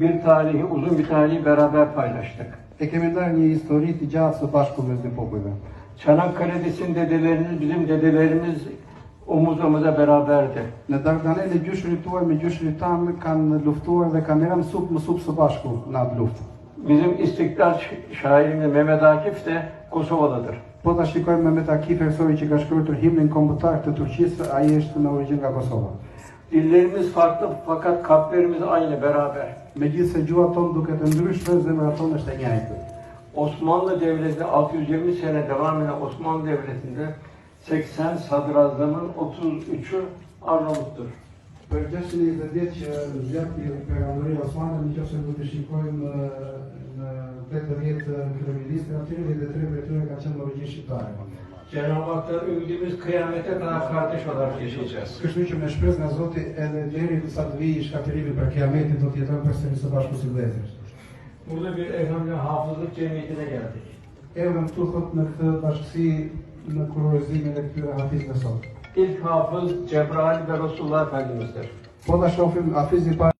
Bir tarihi, uzun bir tarihi beraber paylaştık. E histori të gjatë së bashku mes dy popujve. Çanakkale'desin dedeleriniz, bizim dedelerimiz omuz omuza beraberdi. Në Dardanel e gjyshërit tuaj me gjyshërit tanë kanë luftuar dhe kanë rënë sup më sup së bashku në atë luftë. Bizim istiklal ş- şairimiz Mehmet Akif de Kosovalıdır. Po ta shikojmë Mehmet Akif Ersori që ka shkruar himnin kombëtar të Turqisë, ai është në origjinë nga Kosova. Dillerimiz farklı fakat kalplerimiz aynı beraber. Megjithëse gjuha tonë duket e ndryshme, zemra tonë është e njëjtë. Osmanlı Devleti 620 sene devam eden Osmanlı Devleti'nde 80 sadrazamın 33'ü Arnavuttur. Për 620 vjet që zgjat pejgamberi Osmanit, nëse do të shikojmë në 80 kryeministë aty dhe tre prej tyre kanë qenë në origjinë shqiptare. Cenab-ı Hak'tan ümidimiz kıyamete kadar kardeş olarak yaşayacağız. Kështu që me shpresë nga Zoti edhe deri sa të vijë shkatërimi për kiametin do të jetojmë përsëri së bashku si vëllezër. Burada bir Elhamdülillah hafızlık cemiyetine geldik. Erdhëm këtu thot në këtë bashkësi në kurorizimin e këtyre hafizëve sot. İlk hafız Cebrail ve Resulullah Efendimiz'dir. Po ta shohim hafizin